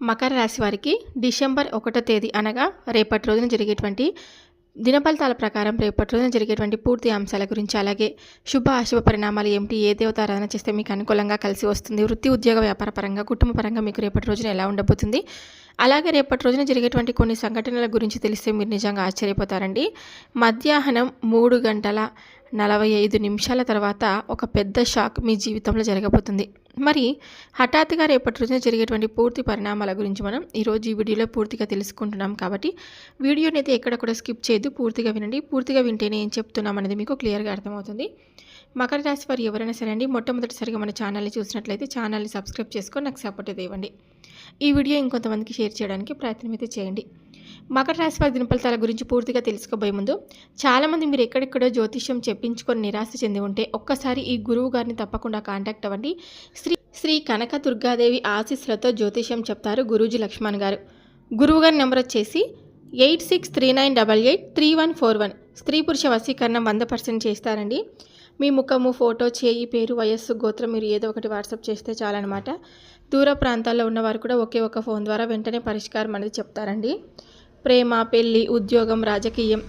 మకర రాశి వారికి డిసెంబర్ ఒకటో తేదీ అనగా రేపటి రోజున జరిగేటువంటి దినఫలితాల ప్రకారం రేపటి రోజున జరిగేటువంటి పూర్తి అంశాల గురించి అలాగే శుభ అశుభ పరిణామాలు ఏమిటి ఏ దేవతారాధన చేస్తే మీకు అనుకూలంగా కలిసి వస్తుంది వృత్తి ఉద్యోగ వ్యాపార పరంగా కుటుంబ పరంగా మీకు రేపటి రోజున ఎలా ఉండబోతుంది? అలాగే రేపటి రోజున జరిగేటువంటి కొన్ని సంఘటనల గురించి తెలిస్తే మీరు నిజంగా ఆశ్చర్యపోతారండి. మధ్యాహ్నం మూడు గంటల నలభై ఐదు నిమిషాల తర్వాత ఒక పెద్ద షాక్ మీ జీవితంలో జరగబోతుంది. మరి హఠాత్తుగా రేపటి రోజున జరిగేటువంటి పూర్తి పరిణామాల గురించి మనం ఈరోజు ఈ వీడియోలో పూర్తిగా తెలుసుకుంటున్నాం కాబట్టి వీడియోని అయితే ఎక్కడ కూడా స్కిప్ చేయొద్దు పూర్తిగా వినండి. పూర్తిగా వింటేనే ఏం చెప్తున్నాం అనేది మీకు క్లియర్గా అర్థమవుతుంది. మకర రాశి వారు ఎవరైనా సరే అండి మొట్టమొదటిసారిగా మన ఛానల్ని చూసినట్లయితే ఛానల్ని సబ్స్క్రైబ్ చేసుకొని నాకు సపోర్ట్ అయితే ఇవ్వండి. ఈ వీడియో ఇంకొంతమందికి షేర్ చేయడానికి ప్రయత్నం అయితే చేయండి. మకర రాశి వారి దినఫలితాల గురించి పూర్తిగా తెలుసుకోబోయే ముందు చాలామంది మీరు ఎక్కడెక్కడో జ్యోతిష్యం చెప్పించుకొని నిరాశ చెంది ఉంటే ఒక్కసారి ఈ గురువు గారిని తప్పకుండా కాంటాక్ట్ అవ్వండి. శ్రీ శ్రీ కనక దుర్గాదేవి ఆశీస్సులతో జ్యోతిష్యం చెప్తారు గురూజీ లక్ష్మణ్ గారు. గురువు గారి నెంబర్ వచ్చేసి eight six three nine double eight three one four one. స్త్రీ పురుష వశీకరణం వంద పర్సెంట్ చేస్తారండి. మీ ముఖము ఫోటో చేయి పేరు వయస్సు గోత్రం మీరు ఏదో ఒకటి వాట్సాప్ చేస్తే చాలన్నమాట. దూర ప్రాంతాల్లో ఉన్నవారు కూడా ఒకే ఒక ఫోన్ ద్వారా వెంటనే పరిష్కారం అనేది చెప్తారండి. ప్రేమ పెళ్ళి ఉద్యోగం రాజకీయం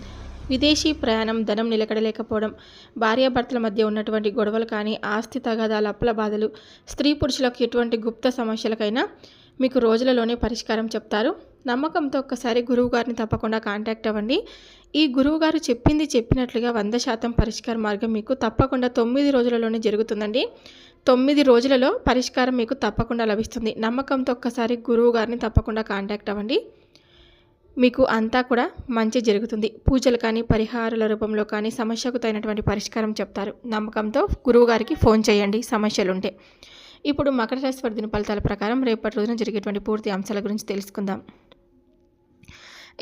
విదేశీ ప్రయాణం ధనం నిలకడలేకపోవడం భార్యాభర్తల మధ్య ఉన్నటువంటి గొడవలు కానీ ఆస్తి తగాదాల అప్పుల బాధలు స్త్రీ పురుషులకు ఎటువంటి గుప్త సమస్యలకైనా మీకు రోజులలోనే పరిష్కారం చెప్తారు. నమ్మకంతో ఒక్కసారి గురువు గారిని తప్పకుండా కాంటాక్ట్ అవ్వండి. ఈ గురువు గారు చెప్పింది చెప్పినట్లుగా వంద శాతం పరిష్కార మార్గం మీకు తప్పకుండా తొమ్మిది రోజులలోనే జరుగుతుందండి. తొమ్మిది రోజులలో పరిష్కారం మీకు తప్పకుండా లభిస్తుంది. నమ్మకంతో ఒక్కసారి గురువు గారిని తప్పకుండా కాంటాక్ట్ అవ్వండి. మీకు అంతా కూడా మంచి జరుగుతుంది. పూజలు కానీ పరిహారాల రూపంలో కానీ సమస్యకు తగినటువంటి పరిష్కారం చెప్తారు. నమ్మకంతో గురువుగారికి ఫోన్ చేయండి సమస్యలుంటే. ఇప్పుడు మకర రాశి వారి దిన ఫలితాల ప్రకారం రేపటి రోజున జరిగేటువంటి పూర్తి అంశాల గురించి తెలుసుకుందాం.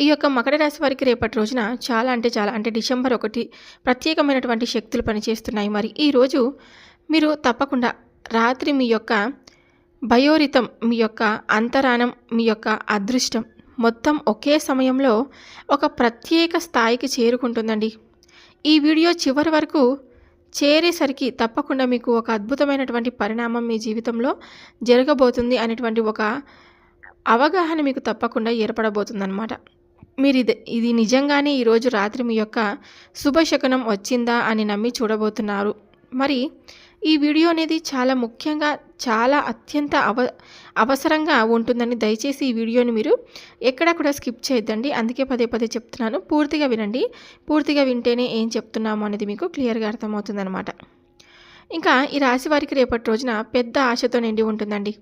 ఈ యొక్క మకర రాశి వారికి రేపటి రోజున చాలా అంటే చాలా అంటే డిసెంబర్ ఒకటి ప్రత్యేకమైనటువంటి శక్తులు పనిచేస్తున్నాయి మరి. ఈరోజు మీరు తప్పకుండా రాత్రి మీ యొక్క భయోరితం మీ యొక్క అంతరాణం మీ యొక్క అదృష్టం మొత్తం ఒకే సమయంలో ఒక ప్రత్యేక స్థాయికి చేరుకుంటుందండి. ఈ వీడియో చివరి వరకు చేరేసరికి తప్పకుండా మీకు ఒక అద్భుతమైనటువంటి పరిణామం మీ జీవితంలో జరగబోతుంది అనేటువంటి ఒక అవగాహన మీకు తప్పకుండా ఏర్పడబోతుందన్నమాట. మీరు ఇది ఇది నిజంగానే ఈరోజు రాత్రి మీ యొక్క శుభశకునం వచ్చిందా అని నమ్మి చూడబోతున్నారు. మరి ఈ వీడియో అనేది చాలా ముఖ్యంగా చాలా అత్యంత అవ అవసరంగా ఉంటుందని దయచేసి ఈ వీడియోని మీరు ఎక్కడ కూడా స్కిప్ చేయొద్దండి. అందుకే పదే పదే చెప్తున్నాను. పూర్తిగా వినండి. పూర్తిగా వింటేనే ఏం చెప్తున్నామో అనేది మీకు క్లియర్గా అర్థమవుతుందనమాట ఇంకా ఈ రాశి వారికి రేపటి రోజున పెద్ద ఆశతో నిండి ఉంటుందండి.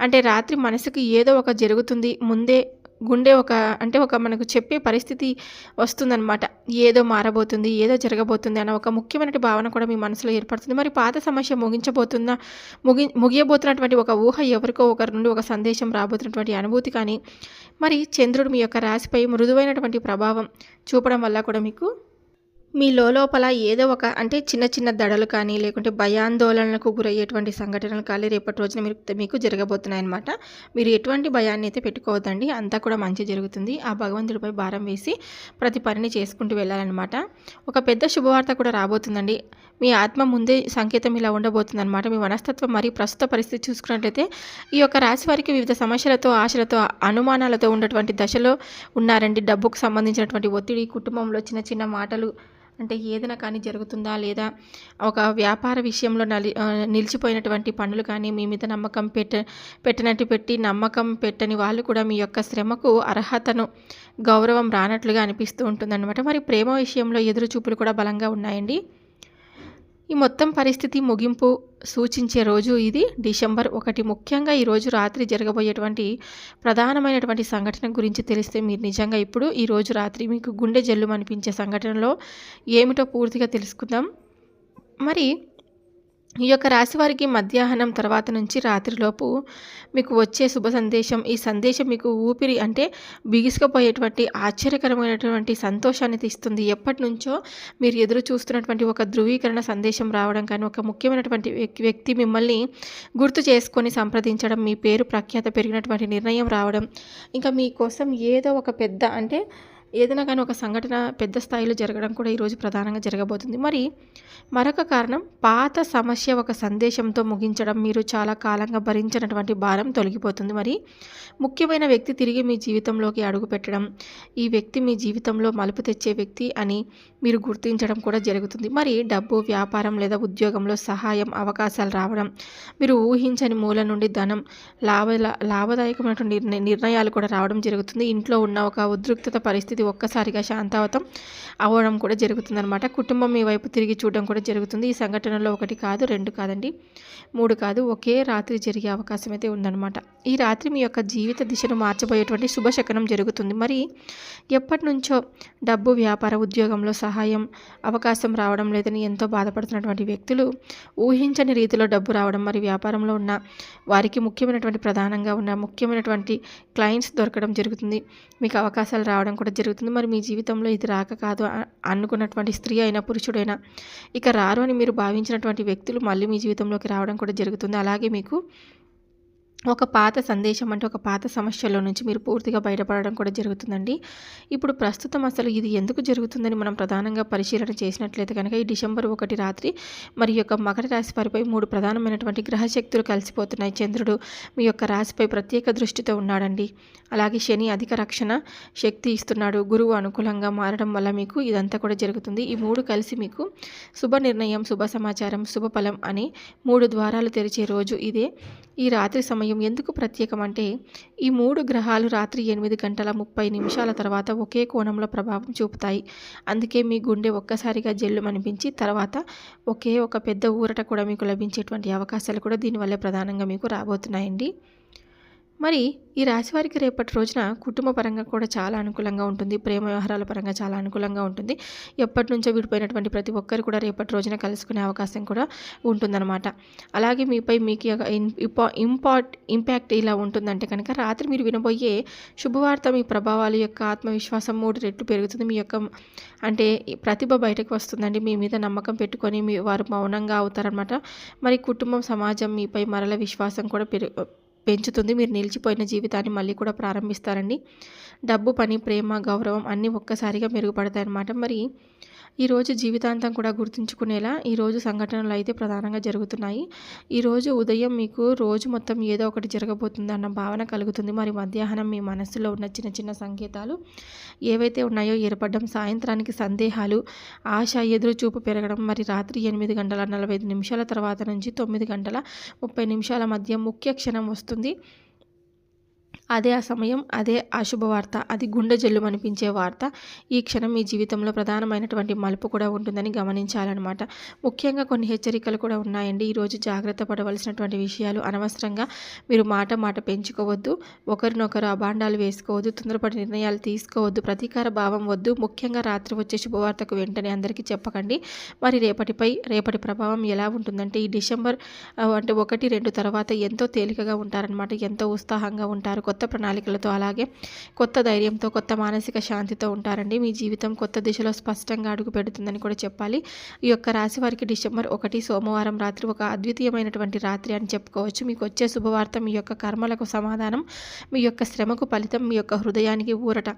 అంటే రాత్రి మనసుకు ఏదో ఒక జరుగుతుంది. ముందే గుండె ఒక అంటే ఒక మనకు చెప్పే పరిస్థితి వస్తుందన్నమాట. ఏదో మారబోతుంది ఏదో జరగబోతుంది అన్న ఒక ముఖ్యమైన భావన కూడా మీ మనసులో ఏర్పడుతుంది. మరి పాత సమస్య ముగించబోతుందా ముగి ముగియబోతున్నటువంటి ఒక ఊహ ఎవరికో ఒకరి నుండి ఒక సందేశం రాబోతున్నటువంటి అనుభూతి కానీ మరి చంద్రుడు మీ యొక్క రాశిపై మృదువైనటువంటి ప్రభావం చూపడం వల్ల కూడా మీకు మీ లోపల ఏదో ఒక అంటే చిన్న చిన్న దడలు కానీ లేకుంటే భయాందోళనలకు గురయ్యేటువంటి సంఘటనలు కానీ రేపటి రోజున మీరు మీకు జరగబోతున్నాయన్నమాట. మీరు ఎటువంటి భయాన్ని అయితే పెట్టుకోవద్దండి. అంతా కూడా మంచి జరుగుతుంది. ఆ భగవంతుడిపై భారం వేసి ప్రతి పనిని చేసుకుంటూ వెళ్ళాలన్నమాట. ఒక పెద్ద శుభవార్త కూడా రాబోతుందండి. మీ ఆత్మ ముందే సంకేతం ఇలా ఉండబోతుందన్నమాట. మీ మనస్తత్వం మరియు ప్రస్తుత పరిస్థితి చూసుకున్నట్లయితే ఈ యొక్క రాశి వారికి వివిధ సమస్యలతో ఆశలతో అనుమానాలతో ఉన్నటువంటి దశలో ఉన్నారండి. డబ్బుకు సంబంధించినటువంటి ఒత్తిడి కుటుంబంలో చిన్న చిన్న మాటలు అంటే ఏదైనా కానీ జరుగుతుందా? లేదా ఒక వ్యాపార విషయంలో నలి నిలిచిపోయినటువంటి పనులు కానీ మీ మీద నమ్మకం పెట్ట పెట్టినట్టు పెట్టి నమ్మకం పెట్టని వాళ్ళు కూడా మీ యొక్క శ్రమకు అర్హతను గౌరవం రానట్లుగా అనిపిస్తూ ఉంటుందన్నమాట. మరి ప్రేమ విషయంలో ఎదురు చూపులు కూడా బలంగా ఉన్నాయండి. ఈ మొత్తం పరిస్థితి ముగింపు సూచించే రోజు ఇది. డిసెంబర్ ఒకటి. ముఖ్యంగా ఈరోజు రాత్రి జరగబోయేటువంటి ప్రధానమైనటువంటి సంఘటన గురించి తెలిస్తే మీరు నిజంగా ఇప్పుడు ఈరోజు రాత్రి మీకు గుండె జల్లు అనిపించే సంఘటనలో ఏమిటో పూర్తిగా తెలుసుకుందాం. మరి ఈ యొక్క రాశి వారికి మధ్యాహ్నం తర్వాత నుంచి రాత్రిలోపు మీకు వచ్చే శుభ సందేశం ఈ సందేశం మీకు ఊపిరి అంటే బిగుసుకుపోయేటువంటి ఆశ్చర్యకరమైనటువంటి సంతోషాన్ని తీస్తుంది. ఎప్పటి నుంచో మీరు ఎదురు చూస్తున్నటువంటి ఒక ధృవీకరణ సందేశం రావడం కానీ ఒక ముఖ్యమైనటువంటి వ్యక్తి మిమ్మల్ని గుర్తు చేసుకొని సంప్రదించడం మీ పేరు ప్రఖ్యాత పెరిగినటువంటి నిర్ణయం రావడం ఇంకా మీకోసం ఏదో ఒక పెద్ద అంటే ఏదైనా కానీ ఒక సంఘటన పెద్ద స్థాయిలో జరగడం కూడా ఈరోజు ప్రధానంగా జరగబోతుంది. మరి మరొక కారణం పాత సమస్య ఒక సందేశంతో ముగించడం మీరు చాలా కాలంగా భరించినటువంటి భారం తొలగిపోతుంది. మరి ముఖ్యమైన వ్యక్తి తిరిగి మీ జీవితంలోకి అడుగుపెట్టడం ఈ వ్యక్తి మీ జీవితంలో మలుపు తెచ్చే వ్యక్తి అని మీరు గుర్తించడం కూడా జరుగుతుంది. మరి డబ్బు వ్యాపారం లేదా ఉద్యోగంలో సహాయం అవకాశాలు రావడం మీరు ఊహించని మూల నుండి ధనం లాభ లాభదాయకమైనటువంటి నిర్ణయాలు కూడా రావడం జరుగుతుంది. ఇంట్లో ఉన్న ఒక ఉద్రిక్తత పరిస్థితి ఒక్కసారిగా శాంతావతం అవ్వడం కూడా జరుగుతుందనమాట కుటుంబం మీ వైపు తిరిగి చూడడం కూడా జరుగుతుంది. ఈ సంఘటనలో ఒకటి కాదు రెండు కాదండి మూడు కాదు ఒకే రాత్రి జరిగే అవకాశం అయితే ఉందన్నమాట. ఈ రాత్రి మీ యొక్క జీవిత దిశను మార్చబోయేటువంటి శుభశకనం జరుగుతుంది. మరి ఎప్పటి నుంచో డబ్బు వ్యాపార ఉద్యోగంలో సహాయం అవకాశం రావడం లేదని ఎంతో బాధపడుతున్నటువంటి వ్యక్తులు ఊహించని రీతిలో డబ్బు రావడం మరి వ్యాపారంలో ఉన్న వారికి ముఖ్యమైనటువంటి ప్రధానంగా ఉన్న ముఖ్యమైనటువంటి క్లయింట్స్ దొరకడం జరుగుతుంది. మీకు అవకాశాలు రావడం కూడా జరుగుతుంది. జరుగుతుంది. మరి మీ జీవితంలో ఇది రాక కాదు అనుకున్నటువంటి స్త్రీ అయినా పురుషుడైనా ఇక రారు అని మీరు భావించినటువంటి వ్యక్తులు మళ్ళీ మీ జీవితంలోకి రావడం కూడా జరుగుతుంది. అలాగే మీకు ఒక పాత సందేశం అంటే ఒక పాత సమస్యలో నుంచి మీరు పూర్తిగా బయటపడడం కూడా జరుగుతుందండి. ఇప్పుడు ప్రస్తుతం అసలు ఇది ఎందుకు జరుగుతుందని మనం ప్రధానంగా పరిశీలన చేసినట్లయితే కనుక ఈ డిసెంబర్ ఒకటి రాత్రి మరి యొక్క మకర రాశి వారిపై మూడు ప్రధానమైనటువంటి గ్రహశక్తులు కలిసిపోతున్నాయి. చంద్రుడు మీ యొక్క రాశిపై ప్రత్యేక దృష్టితో ఉన్నాడండి. అలాగే శని అధిక రక్షణ శక్తి ఇస్తున్నాడు. గురువు అనుకూలంగా మారడం వల్ల మీకు ఇదంతా కూడా జరుగుతుంది. ఈ మూడు కలిసి మీకు శుభ నిర్ణయం శుభ సమాచారం శుభ ఫలం అని మూడు ద్వారాలు తెరిచే రోజు ఇదే. ఈ రాత్రి సమయం ఎందుకు ప్రత్యేకం అంటే ఈ మూడు గ్రహాలు రాత్రి ఎనిమిది గంటల ముప్పై నిమిషాల తర్వాత ఒకే కోణంలో ప్రభావం చూపుతాయి. అందుకే మీ గుండె ఒక్కసారిగా జల్లుమనిపించి తర్వాత ఒకే ఒక పెద్ద ఊరట కూడా మీకు లభించేటువంటి అవకాశాలు కూడా దీనివల్లే ప్రధానంగా మీకు రాబోతున్నాయండి. మరి ఈ రాశివారికి రేపటి రోజున కుటుంబ పరంగా కూడా చాలా అనుకూలంగా ఉంటుంది. ప్రేమ వ్యవహారాల పరంగా చాలా అనుకూలంగా ఉంటుంది. ఎప్పటి నుంచో విడిపోయినటువంటి ప్రతి ఒక్కరు కూడా రేపటి రోజున కలుసుకునే అవకాశం కూడా ఉంటుందన్నమాట. అలాగే మీపై మీకు ఇంపా ఇంపార్ట్ ఇంపాక్ట్ ఇలా ఉంటుందంటే కనుక రాత్రి మీరు వినబోయే శుభవార్త మీ ప్రభావాల యొక్క ఆత్మవిశ్వాసం మూడు రెట్లు పెరుగుతుంది. మీ యొక్క అంటే ఈ ప్రతిభ బయటకు వస్తుందండి. మీ మీద నమ్మకం పెట్టుకొని మీ వారు మౌనంగా అవుతారనమాట మరి కుటుంబం సమాజం మీపై మరల విశ్వాసం కూడా పెరుగు పెంచుతుంది. మీరు నిలిచిపోయిన జీవితాన్ని మళ్ళీ కూడా ప్రారంభిస్తారండి డబ్బు పని ప్రేమ గౌరవం అన్నీ ఒక్కసారిగా మెరుగుపడతాయి అన్నమాట మరి ఈరోజు జీవితాంతం కూడా గుర్తుంచుకునేలా ఈరోజు సంఘటనలు అయితే ప్రధానంగా జరుగుతున్నాయి. ఈరోజు ఉదయం మీకు రోజు మొత్తం ఏదో ఒకటి జరగబోతుంది అన్న భావన కలుగుతుంది. మరి మధ్యాహ్నం మీ మనసులో ఉన్న చిన్న చిన్న సంకేతాలు ఏవైతే ఉన్నాయో ఏర్పడడం సాయంత్రానికి సందేహాలు ఆశ ఎదురు చూపు పెరగడం మరి రాత్రి ఎనిమిది గంటల నలభై ఐదు నిమిషాల తర్వాత నుంచి తొమ్మిది గంటల ముప్పై నిమిషాల మధ్య ముఖ్య క్షణం వస్తుంది వస్తుంది అదే ఆ సమయం అదే ఆ శుభవార్త అది గుండె జల్లు అనిపించే వార్త. ఈ క్షణం మీ జీవితంలో ప్రధానమైనటువంటి మలుపు కూడా ఉంటుందని గమనించాలన్నమాట. ముఖ్యంగా కొన్ని హెచ్చరికలు కూడా ఉన్నాయండి. ఈరోజు జాగ్రత్త పడవలసినటువంటి విషయాలు అనవసరంగా మీరు మాట మాట పెంచుకోవద్దు. ఒకరినొకరు అబాండాలు వేసుకోవద్దు తొందరపడి నిర్ణయాలు తీసుకోవద్దు ప్రతీకార భావం వద్దు. ముఖ్యంగా రాత్రి వచ్చే శుభవార్తకు వెంటనే అందరికీ చెప్పకండి. మరి రేపటిపై రేపటి ప్రభావం ఎలా ఉంటుందంటే ఈ డిసెంబర్ అంటే ఒకటి రెండు తర్వాత ఎంతో తేలికగా ఉంటారనమాట ఎంతో ఉత్సాహంగా ఉంటారు కొత్త ప్రణాళికలతో అలాగే కొత్త ధైర్యంతో కొత్త మానసిక శాంతితో ఉంటారండి. మీ జీవితం కొత్త దిశలో స్పష్టంగా అడుగు పెడుతుందని కూడా చెప్పాలి. ఈ యొక్క రాశి వారికి డిసెంబర్ ఒకటి సోమవారం రాత్రి ఒక అద్వితీయమైనటువంటి రాత్రి అని చెప్పుకోవచ్చు. మీకు వచ్చే శుభవార్త మీ యొక్క కర్మలకు సమాధానం మీ యొక్క శ్రమకు ఫలితం మీ యొక్క హృదయానికి ఊరట.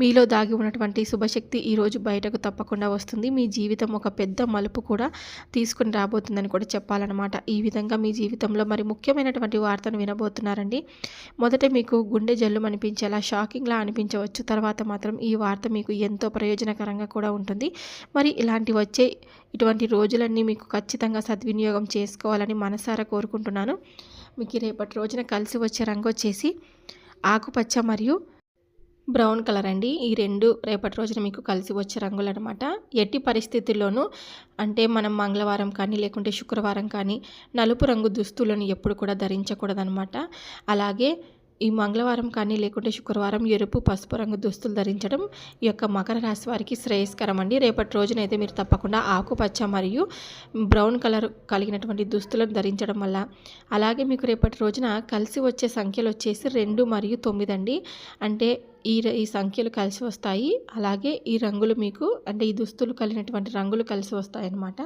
మీలో దాగి ఉన్నటువంటి శుభశక్తి ఈరోజు బయటకు తప్పకుండా వస్తుంది. మీ జీవితం ఒక పెద్ద మలుపు కూడా తీసుకుని రాబోతుందని కూడా చెప్పాలన్నమాట. ఈ విధంగా మీ జీవితంలో మరి ముఖ్యమైనటువంటి వార్తను వినబోతున్నారండి. మొదట మీకు గుండె జల్లు అనిపించేలా షాకింగ్లా అనిపించవచ్చు. తర్వాత మాత్రం ఈ వార్త మీకు ఎంతో ప్రయోజనకరంగా కూడా ఉంటుంది. మరి ఇలాంటి వచ్చే ఇటువంటి రోజులన్నీ మీకు ఖచ్చితంగా సద్వినియోగం చేసుకోవాలని మనసారా కోరుకుంటున్నాను. మీకు రేపటి రోజున కలిసి వచ్చే రంగు వచ్చేసి ఆకుపచ్చ మరియు బ్రౌన్ కలర్ అండి. ఈ రెండు రేపటి రోజున మీకు కలిసి వచ్చే రంగులు అనమాట ఎట్టి పరిస్థితుల్లోనూ అంటే మనం మంగళవారం కానీ లేకుంటే శుక్రవారం కానీ నలుపు రంగు దుస్తులను ఎప్పుడు కూడా ధరించకూడదనమాట అలాగే ఈ మంగళవారం కానీ లేకుంటే శుక్రవారం ఎరుపు పసుపు రంగు దుస్తులు ధరించడం ఈ యొక్క మకర రాశి వారికి శ్రేయస్కరం అండి. రేపటి రోజునైతే మీరు తప్పకుండా ఆకుపచ్చ మరియు బ్రౌన్ కలర్ కలిగినటువంటి దుస్తులను ధరించడం వల్ల. అలాగే మీకు రేపటి రోజున కలిసి వచ్చే సంఖ్యలు వచ్చేసి రెండు మరియు తొమ్మిది అండి. అంటే ఈ ఈ సంఖ్యలు కలిసి వస్తాయి. అలాగే ఈ రంగులు మీకు అంటే ఈ దుస్తులు కలిగినటువంటి రంగులు కలిసి వస్తాయి అన్నమాట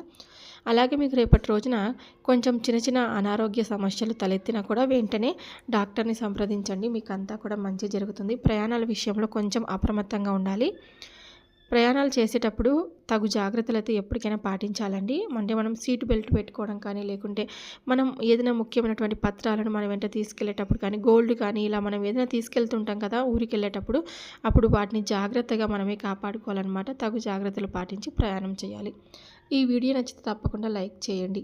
అలాగే మీకు రేపటి రోజున కొంచెం చిన్న చిన్న అనారోగ్య సమస్యలు తలెత్తినా కూడా వెంటనే డాక్టర్ని సంప్రదించండి. మీకు అంతా కూడా మంచి జరుగుతుంది. ప్రయాణాల విషయంలో కొంచెం అప్రమత్తంగా ఉండాలి. ప్రయాణాలు చేసేటప్పుడు తగు జాగ్రత్తలు అయితే ఎప్పటికైనా పాటించాలండి. అంటే మనం సీట్ బెల్ట్ పెట్టుకోవడం కానీ లేకుంటే మనం ఏదైనా ముఖ్యమైనటువంటి పత్రాలను మనం వెంట తీసుకెళ్ళేటప్పుడు కానీ గోల్డ్ కానీ ఇలా మనం ఏదైనా తీసుకెళ్తుంటాం కదా ఊరికి వెళ్ళేటప్పుడు అప్పుడు వాటిని జాగ్రత్తగా మనమే కాపాడుకోవాలన్నమాట. తగు జాగ్రత్తలు పాటించి ప్రయాణం చేయాలి. ఈ వీడియో నచ్చితే తప్పకుండా లైక్ చేయండి.